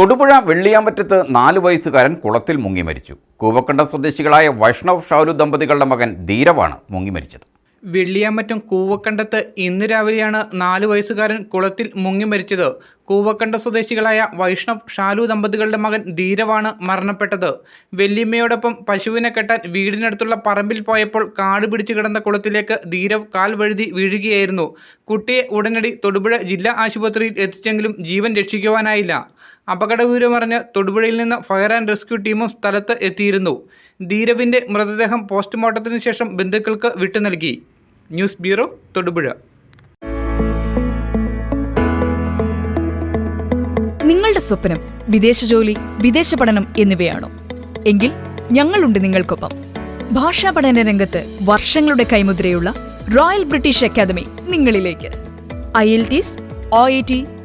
തൊടുപുഴ വെള്ളിയാമ്പറ്റത്ത് നാല് വയസ്സുകാരൻ കുളത്തിൽ മുങ്ങി മരിച്ചു. കൂവക്കണ്ടം സ്വദേശികളായ വൈഷ്ണവ് ഷാരു ദമ്പതികളുടെ മകൻ ധീരവാണ് മുങ്ങി മരിച്ചത്. വെള്ളിയാമറ്റം കൂവക്കണ്ടത്ത് ഇന്ന് രാവിലെയാണ് നാലു വയസ്സുകാരൻ കുളത്തിൽ മുങ്ങി മരിച്ചത്. കൂവക്കണ്ട സ്വദേശികളായ വൈഷ്ണവ് ഷാലു ദമ്പതികളുടെ മകൻ ധീരവാണ് മരണപ്പെട്ടത്. വെല്ലിമ്മയോടൊപ്പം പശുവിനെ കെട്ടാൻ വീടിനടുത്തുള്ള പറമ്പിൽ പോയപ്പോൾ കാട് പിടിച്ചു കിടന്ന കുളത്തിലേക്ക് ധീരവ് കാൽ വഴുതി വീഴുകയായിരുന്നു. കുട്ടിയെ ഉടനടി തൊടുപുഴ ജില്ലാ ആശുപത്രിയിൽ എത്തിച്ചെങ്കിലും ജീവൻ രക്ഷിക്കുവാനായില്ല. അപകടവിവരമറിഞ്ഞ് തൊടുപുഴയിൽ നിന്ന് ഫയർ ആൻഡ് റെസ്ക്യൂ ടീമും സ്ഥലത്ത് എത്തിയിരുന്നു. ധീരവിന്റെ മൃതദേഹം പോസ്റ്റ്മോർട്ടത്തിന് ശേഷം ബന്ധുക്കൾക്ക് വിട്ടു നൽകി. News bureau Thodupuzha. നിങ്ങളുടെ സ്വപ്നം വിദേശ ജോലി വിദേശ പഠനം എന്നിവയാണോ? എങ്കിൽ ഞങ്ങളുണ്ട് നിങ്ങൾക്കൊപ്പം. ഭാഷാ പഠന രംഗത്ത് വർഷങ്ങളുടെ കൈമുദ്രയുള്ള റോയൽ ബ്രിട്ടീഷ് അക്കാദമി നിങ്ങളിലേക്ക്. IELTS O I T